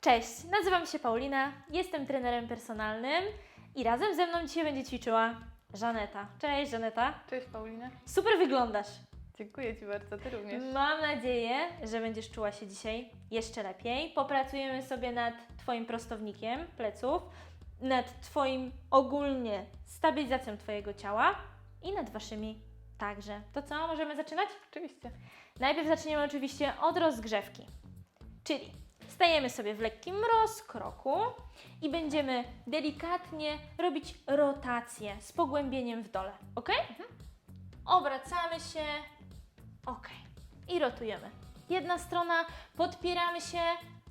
Cześć, nazywam się Paulina, jestem trenerem personalnym i razem ze mną dzisiaj będzie ćwiczyła Żaneta. Cześć Żaneta, Cześć Paulina. super wyglądasz. Dziękuję Ci bardzo, Ty również. Mam nadzieję, że będziesz czuła się dzisiaj jeszcze lepiej. Popracujemy sobie nad Twoim prostownikiem pleców, nad Twoim ogólnie stabilizacją Twojego ciała i nad Waszymi także. To co, możemy zaczynać? Oczywiście. Najpierw zaczniemy oczywiście od rozgrzewki. Czyli stajemy sobie w lekkim rozkroku i będziemy delikatnie robić rotację z pogłębieniem w dole. Ok? Obracamy się. Ok. I rotujemy. Jedna strona, podpieramy się.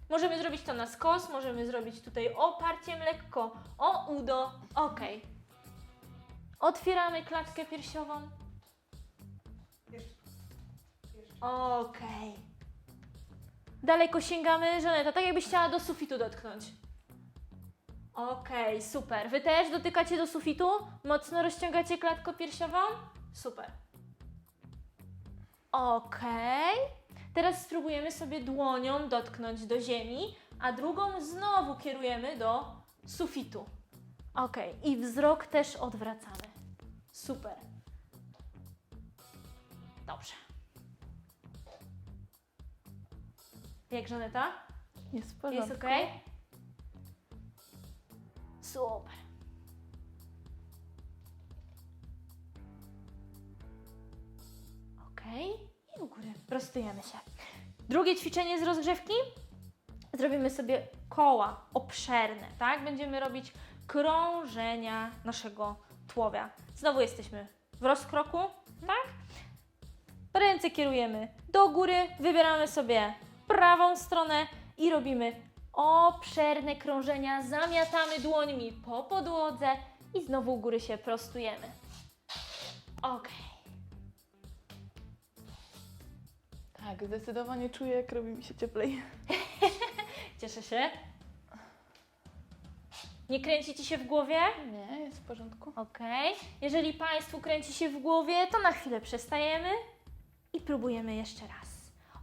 Możemy zrobić to na skos, możemy zrobić tutaj oparciem lekko o udo. Ok. Otwieramy klatkę piersiową. Okej. Daleko sięgamy, Żaneta, tak jakbyś chciała do sufitu dotknąć. Okej, super. Wy też dotykacie do sufitu? Mocno rozciągacie klatkę piersiową? Super. Okej. Teraz spróbujemy sobie dłonią dotknąć do ziemi, a drugą znowu kierujemy do sufitu. Okej, i wzrok też odwracamy. Super. Dobrze. Jak Żaneta? Jest w porządku. Jest ok? Super. Ok. I u góry. Prostujemy się. Drugie ćwiczenie z rozgrzewki. Zrobimy sobie koła obszerne, tak? Będziemy robić krążenia naszego tułowia. Znowu jesteśmy w rozkroku, tak? Ręce kierujemy do góry, wybieramy sobie prawą stronę i robimy obszerne krążenia. Zamiatamy dłońmi po podłodze i znowu u góry się prostujemy. Ok. Tak, zdecydowanie czuję, jak robi mi się cieplej. Cieszę się. Nie kręci Ci się w głowie? Nie, jest w porządku. Ok. Jeżeli Państwu kręci się w głowie, to na chwilę przestajemy i próbujemy jeszcze raz.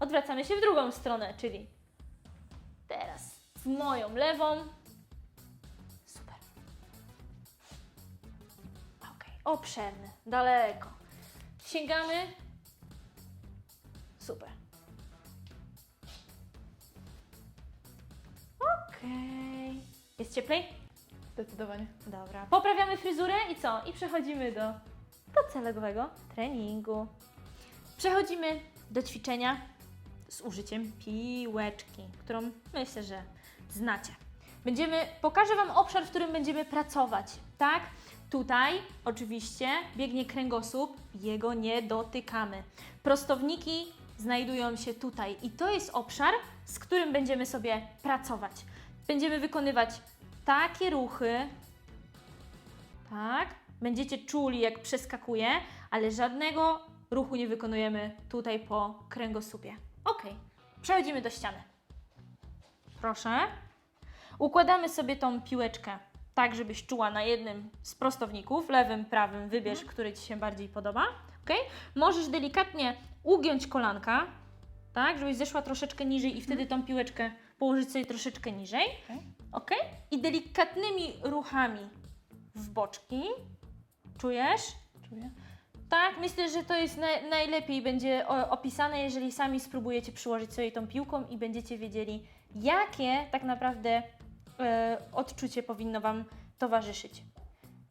Odwracamy się w drugą stronę, czyli teraz w moją lewą. Super. Ok. Obszerny, daleko. Sięgamy. Super. Ok. Jest cieplej? Zdecydowanie. Dobra. Poprawiamy fryzurę i co? I przechodzimy do docelowego treningu. Przechodzimy do ćwiczenia z użyciem piłeczki, którą myślę, że znacie. Będziemy, pokażę Wam obszar, w którym będziemy pracować, tak? Tutaj oczywiście biegnie kręgosłup, jego nie dotykamy. Prostowniki znajdują się tutaj i to jest obszar, z którym będziemy sobie pracować. Będziemy wykonywać takie ruchy, tak? Będziecie czuli, jak przeskakuje, ale żadnego ruchu nie wykonujemy tutaj po kręgosłupie. Ok, przechodzimy do ściany. Proszę. Układamy sobie tą piłeczkę tak, żebyś czuła na jednym z prostowników, lewym, prawym, wybierz, który Ci się bardziej podoba. Ok? Możesz delikatnie ugiąć kolanka, tak, żebyś zeszła troszeczkę niżej i wtedy tą piłeczkę położyć sobie troszeczkę niżej. Okej. Ok? I delikatnymi ruchami w boczki. Czujesz? Czuję. Tak, myślę, że to jest naj, najlepiej będzie o, opisane, jeżeli sami spróbujecie przyłożyć sobie tą piłką i będziecie wiedzieli, jakie tak naprawdę e, odczucie powinno Wam towarzyszyć.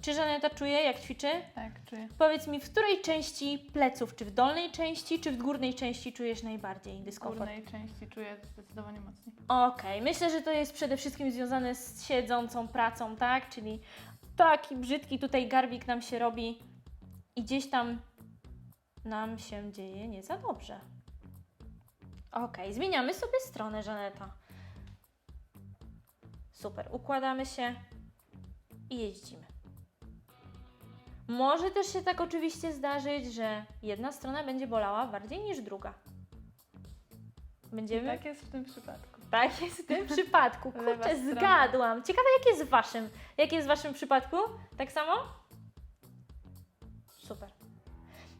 Czy Żaneta czuje, jak ćwiczy? Tak, czuję. Powiedz mi, w której części pleców, czy w dolnej części, czy w górnej części czujesz najbardziej W dyskomfort? górnej części czuję zdecydowanie mocniej. Okej, myślę, że to jest przede wszystkim związane z siedzącą pracą, tak? Czyli taki brzydki tutaj garbik nam się robi i gdzieś tam nam się dzieje nie za dobrze. Okej, zmieniamy sobie stronę, Żaneta. Super, układamy się i jeździmy. Może też się tak oczywiście zdarzyć, że jedna strona będzie bolała bardziej niż druga. Będziemy Tak jest w tym przypadku. tak jest w tym przypadku. Kurczę, zgadłam. Ciekawe, jak jest w waszym. Jak jest w waszym przypadku? Tak samo?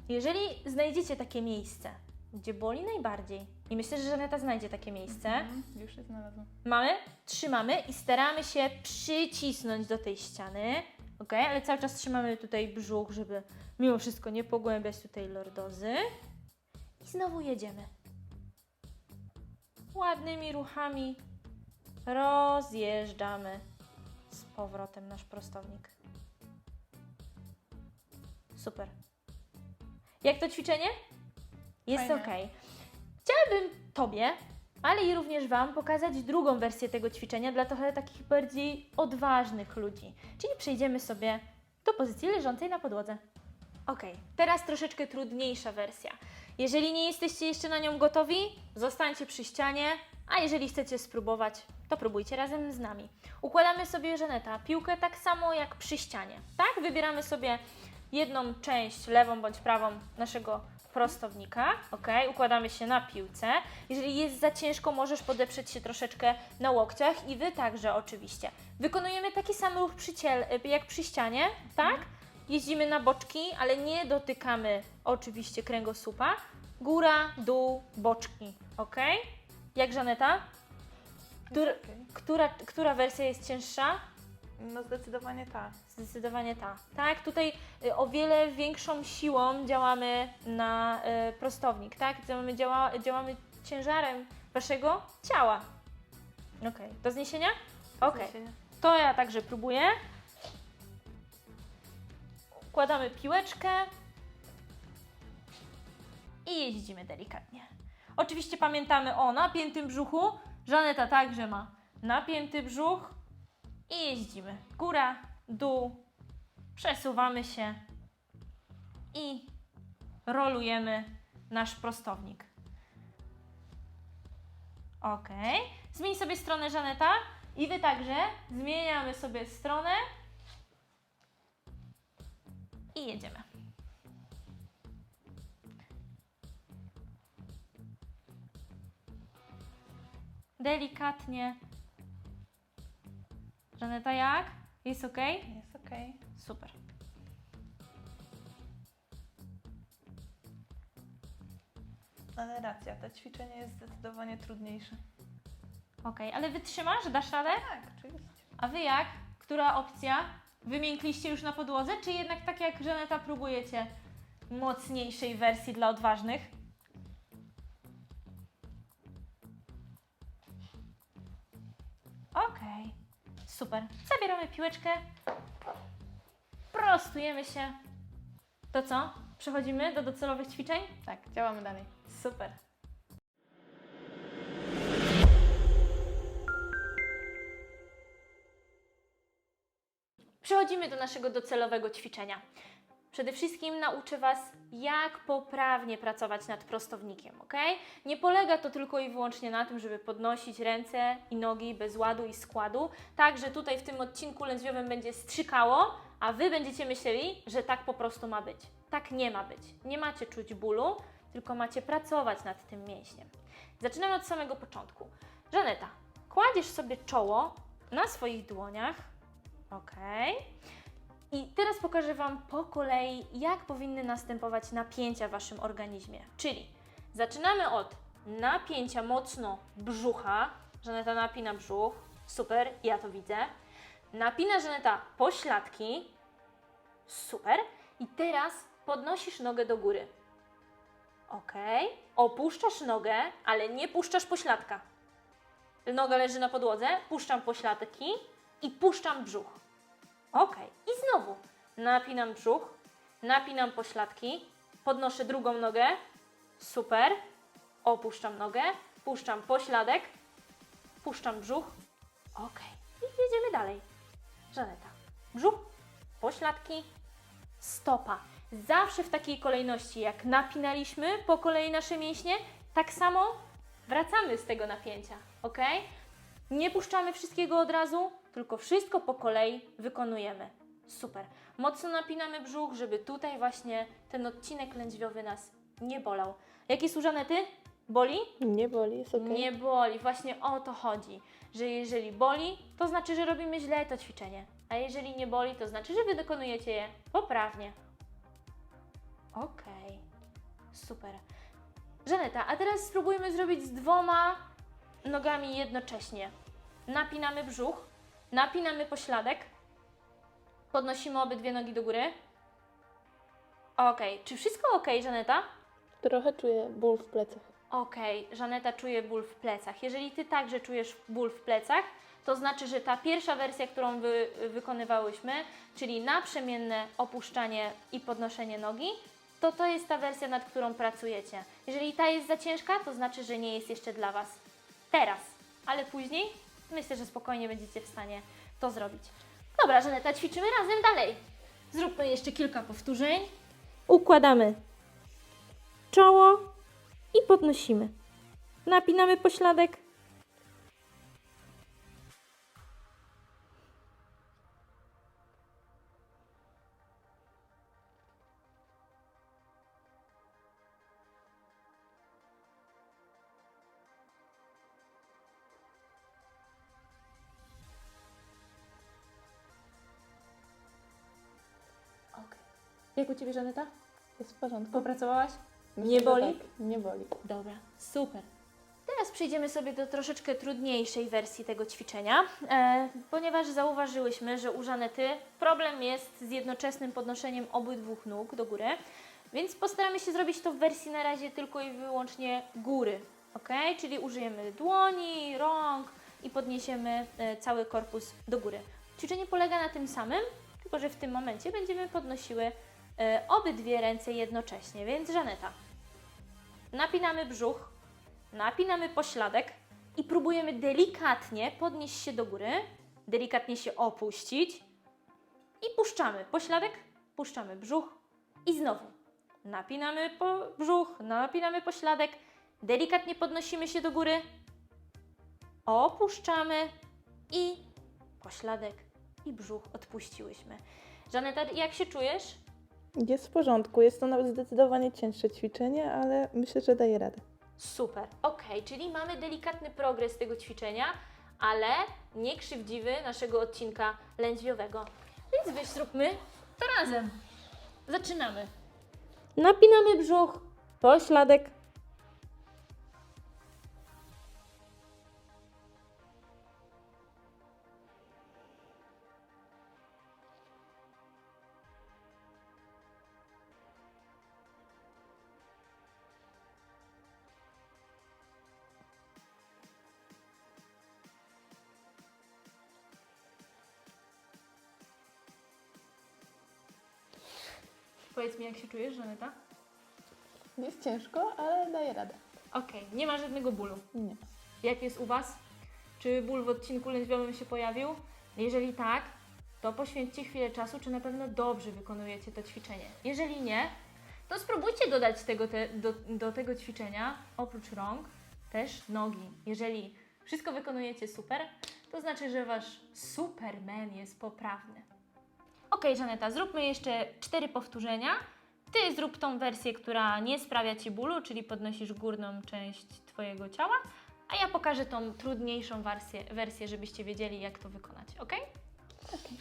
Jeżeli znajdziecie takie miejsce, gdzie boli najbardziej. I myślę, że Żaneta znajdzie takie miejsce. Mhm, już je znalazłam. Mamy, trzymamy i staramy się przycisnąć do tej ściany. Ok, ale cały czas trzymamy tutaj brzuch, żeby mimo wszystko nie pogłębiać tutaj lordozy. I znowu jedziemy. Ładnymi ruchami rozjeżdżamy z powrotem nasz prostownik. Super. Jak to ćwiczenie? Jest Fajne. ok. Chciałabym Tobie, ale i również Wam pokazać drugą wersję tego ćwiczenia dla trochę takich bardziej odważnych ludzi. Czyli przejdziemy sobie do pozycji leżącej na podłodze. Ok, teraz troszeczkę trudniejsza wersja. Jeżeli nie jesteście jeszcze na nią gotowi, zostańcie przy ścianie, a jeżeli chcecie spróbować, to próbujcie razem z nami. Układamy sobie, Żaneta, piłkę tak samo jak przy ścianie, tak? Wybieramy sobie jedną część, lewą bądź prawą naszego prostownika, ok? Układamy się na piłce. Jeżeli jest za ciężko, możesz podeprzeć się troszeczkę na łokciach i Wy także oczywiście. Wykonujemy taki sam ruch przy ciele, jak przy ścianie, tak? Jeździmy na boczki, ale nie dotykamy oczywiście kręgosłupa. Góra, dół, boczki, ok? Jak Żaneta? Która, która wersja jest cięższa? No zdecydowanie ta. Zdecydowanie ta. Tak, tutaj y, o wiele większą siłą działamy na y, prostownik, tak? Działamy, działa, działamy ciężarem waszego ciała. Okej, do zniesienia? Okej, Zniesienie. to ja także próbuję. Układamy piłeczkę i jeździmy delikatnie. Oczywiście pamiętamy o napiętym brzuchu. Żaneta także ma napięty brzuch i jeździmy. Góra, dół, przesuwamy się i rolujemy nasz prostownik. Ok. Zmień sobie stronę Żaneta i Wy także zmieniamy sobie stronę i jedziemy. Delikatnie. Żaneta jak? Jest ok? Jest okej. Super. Ale racja, to ćwiczenie jest zdecydowanie trudniejsze. Ok, ale wytrzymasz? Dasz radę? Tak, oczywiście. A wy jak? Która opcja? Wymiękliście już na podłodze, czy jednak tak jak Żaneta próbujecie mocniejszej wersji dla odważnych? Super. Zabieramy piłeczkę, prostujemy się. To co? Przechodzimy do docelowych ćwiczeń? Tak, działamy dalej. Super. Przechodzimy do naszego docelowego ćwiczenia. Przede wszystkim nauczę Was, jak poprawnie pracować nad prostownikiem, ok? Nie polega to tylko i wyłącznie na tym, żeby podnosić ręce i nogi bez ładu i składu. Także tutaj w tym odcinku lędźwiowym będzie strzykało, a Wy będziecie myśleli, że tak po prostu ma być. Tak nie ma być. Nie macie czuć bólu, tylko macie pracować nad tym mięśniem. Zaczynamy od samego początku. Żaneta, kładziesz sobie czoło na swoich dłoniach. Ok. I teraz pokażę Wam po kolei, jak powinny następować napięcia w Waszym organizmie. Czyli zaczynamy od napięcia mocno brzucha. Żaneta napina brzuch. Super, ja to widzę. Napina Żaneta pośladki. Super. I teraz podnosisz nogę do góry. Ok. Opuszczasz nogę, ale nie puszczasz pośladka. Noga leży na podłodze, puszczam pośladki i puszczam brzuch. Ok. I znowu napinam brzuch, napinam pośladki, podnoszę drugą nogę. Super. Opuszczam nogę, puszczam pośladek, puszczam brzuch. Ok. I jedziemy dalej. Żaneta. Brzuch, pośladki, stopa. Zawsze w takiej kolejności, jak napinaliśmy po kolei nasze mięśnie, tak samo wracamy z tego napięcia, ok? Nie puszczamy wszystkiego od razu, tylko wszystko po kolei wykonujemy. Super. Mocno napinamy brzuch, żeby tutaj właśnie ten odcinek lędźwiowy nas nie bolał. Jakie są Żanety? Boli? Nie boli, jest okej. Nie boli. Właśnie o to chodzi, że jeżeli boli, to znaczy, że robimy źle to ćwiczenie. A jeżeli nie boli, to znaczy, że wy wykonujecie je poprawnie. Okej. Super. Żaneta, a teraz spróbujmy zrobić z dwoma nogami jednocześnie. Napinamy brzuch, napinamy pośladek, podnosimy obydwie nogi do góry. Okej, czy wszystko ok, Żaneta? Trochę czuję ból w plecach. Okej, Żaneta czuje ból w plecach. Jeżeli Ty także czujesz ból w plecach, to znaczy, że ta pierwsza wersja, którą wy, wykonywałyśmy, czyli naprzemienne opuszczanie i podnoszenie nogi, to to jest ta wersja, nad którą pracujecie. Jeżeli ta jest za ciężka, to znaczy, że nie jest jeszcze dla Was teraz, ale później myślę, że spokojnie będziecie w stanie to zrobić. Dobra, Żaneta, ćwiczymy razem dalej. Zróbmy jeszcze kilka powtórzeń. Układamy czoło i podnosimy. Napinamy pośladek. Jak u Ciebie, Żaneta? Jest w porządku. Popracowałaś? Myślę, Nie że boli? Tak, nie boli. Dobra, super. Teraz przejdziemy sobie do troszeczkę trudniejszej wersji tego ćwiczenia, e, ponieważ zauważyłyśmy, że u Żanety problem jest z jednoczesnym podnoszeniem obydwu nóg do góry, więc postaramy się zrobić to w wersji na razie tylko i wyłącznie góry, ok? Czyli użyjemy dłoni, rąk i podniesiemy e, cały korpus do góry. Ćwiczenie polega na tym samym, tylko że w tym momencie będziemy podnosiły obydwie ręce jednocześnie, więc Żaneta, napinamy brzuch, napinamy pośladek i próbujemy delikatnie podnieść się do góry, delikatnie się opuścić i puszczamy pośladek, puszczamy brzuch i znowu napinamy po brzuch, napinamy pośladek, delikatnie podnosimy się do góry, opuszczamy i pośladek i brzuch odpuściłyśmy. Żaneta, jak się czujesz? Jest w porządku. Jest to nawet zdecydowanie cięższe ćwiczenie, ale myślę, że daję radę. Super, ok, czyli mamy delikatny progres tego ćwiczenia, ale nie krzywdziwy naszego odcinka lędźwiowego. Więc weź zróbmy to razem. Zaczynamy. Napinamy brzuch, pośladek. Powiedz mi, jak się czujesz, Żaneta? Jest ciężko, ale daję radę. Ok, nie ma żadnego bólu. Nie. Jak jest u Was? Czy ból w odcinku lędźwiowym się pojawił? Jeżeli tak, to poświęćcie chwilę czasu, czy na pewno dobrze wykonujecie to ćwiczenie. Jeżeli nie, to spróbujcie dodać tego te, do, do tego ćwiczenia, oprócz rąk, też nogi. Jeżeli wszystko wykonujecie super, to znaczy, że Wasz Superman jest poprawny. Ok, Żaneta, zróbmy jeszcze cztery powtórzenia. Ty zrób tą wersję, która nie sprawia Ci bólu, czyli podnosisz górną część Twojego ciała, a ja pokażę tą trudniejszą wersję, wersję żebyście wiedzieli, jak to wykonać, ok? Okej.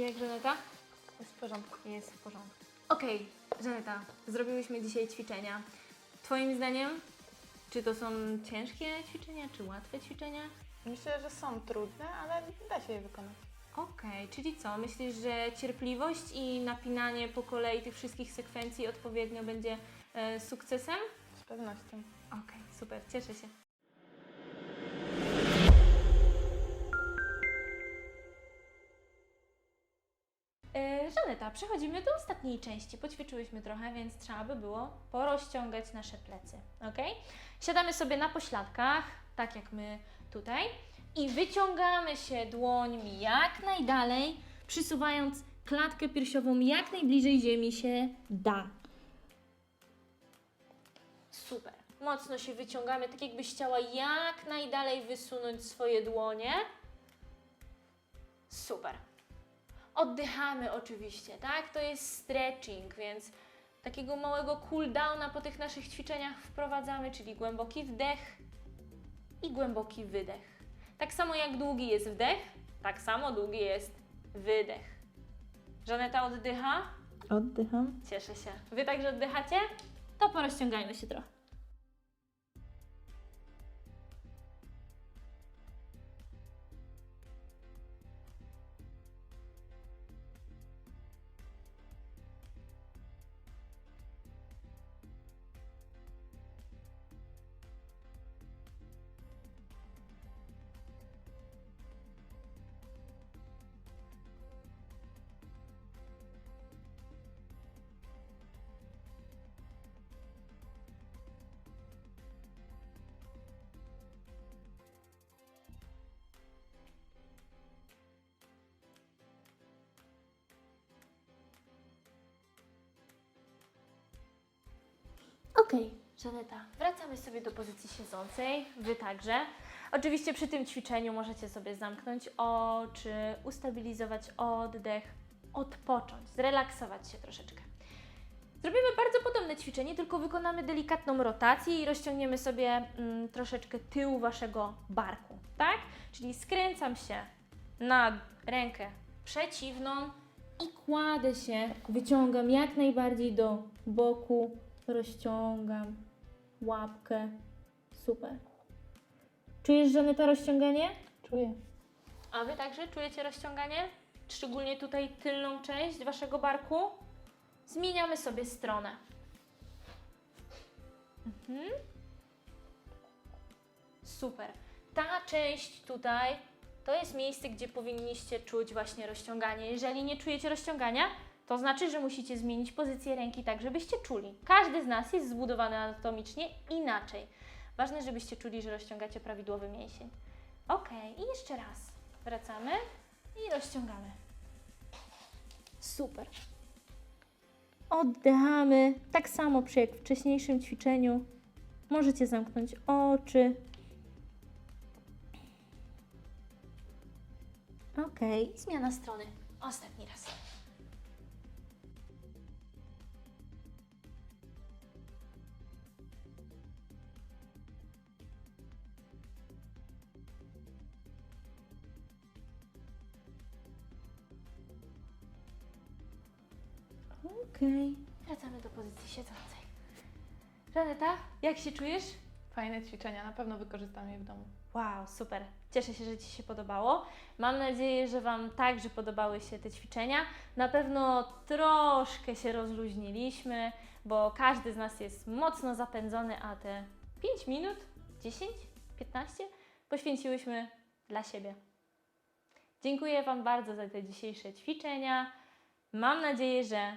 I jak Żaneta? Jest w porządku. Jest w porządku. Okej, Żaneta, zrobiłyśmy dzisiaj ćwiczenia. Twoim zdaniem, czy to są ciężkie ćwiczenia, czy łatwe ćwiczenia? Myślę, że są trudne, ale da się je wykonać. Okej, czyli co? Myślisz, że cierpliwość i napinanie po kolei tych wszystkich sekwencji odpowiednio będzie e, sukcesem? Z pewnością. Okej, super, cieszę się. Żaneta, przechodzimy do ostatniej części. Poćwiczyłyśmy trochę, więc trzeba by było porozciągać nasze plecy. ok? Siadamy sobie na pośladkach, tak jak my tutaj, i wyciągamy się dłońmi jak najdalej, przysuwając klatkę piersiową jak najbliżej ziemi się da. Super. Mocno się wyciągamy, tak jakbyś chciała jak najdalej wysunąć swoje dłonie. Super. Oddychamy oczywiście, tak? To jest stretching, więc takiego małego cool downa po tych naszych ćwiczeniach wprowadzamy, czyli głęboki wdech i głęboki wydech. Tak samo jak długi jest wdech, tak samo długi jest wydech. Żaneta oddycha? Oddycham. Cieszę się. Wy także oddychacie? To porozciągajmy się trochę. Okej, Żaneta, wracamy sobie do pozycji siedzącej, Wy także. Oczywiście przy tym ćwiczeniu możecie sobie zamknąć oczy, ustabilizować oddech, odpocząć, zrelaksować się troszeczkę. Zrobimy bardzo podobne ćwiczenie, tylko wykonamy delikatną rotację i rozciągniemy sobie mm, troszeczkę tył Waszego barku, tak? Czyli skręcam się na rękę przeciwną i kładę się, wyciągam jak najbardziej do boku, rozciągam łapkę. Super. Czujesz, Żaneta, rozciąganie? Czuję. A Wy także czujecie rozciąganie? Szczególnie tutaj tylną część Waszego barku? Zmieniamy sobie stronę. Mhm. Super. Ta część tutaj to jest miejsce, gdzie powinniście czuć właśnie rozciąganie. Jeżeli nie czujecie rozciągania, to znaczy, że musicie zmienić pozycję ręki tak, żebyście czuli. Każdy z nas jest zbudowany anatomicznie inaczej. Ważne, żebyście czuli, że rozciągacie prawidłowy mięsień. Ok, i jeszcze raz. Wracamy i rozciągamy. Super. Oddychamy, tak samo przy jak w wcześniejszym ćwiczeniu. Możecie zamknąć oczy. Ok, zmiana strony. Ostatni raz. Okej. Wracamy do pozycji siedzącej. Żaneta, jak się czujesz? Fajne ćwiczenia, na pewno wykorzystam je w domu. Wow, super. Cieszę się, że Ci się podobało. Mam nadzieję, że Wam także podobały się te ćwiczenia. Na pewno troszkę się rozluźniliśmy, bo każdy z nas jest mocno zapędzony, a te 5 minut, 10, 15 poświęciłyśmy dla siebie. Dziękuję Wam bardzo za te dzisiejsze ćwiczenia. Mam nadzieję, że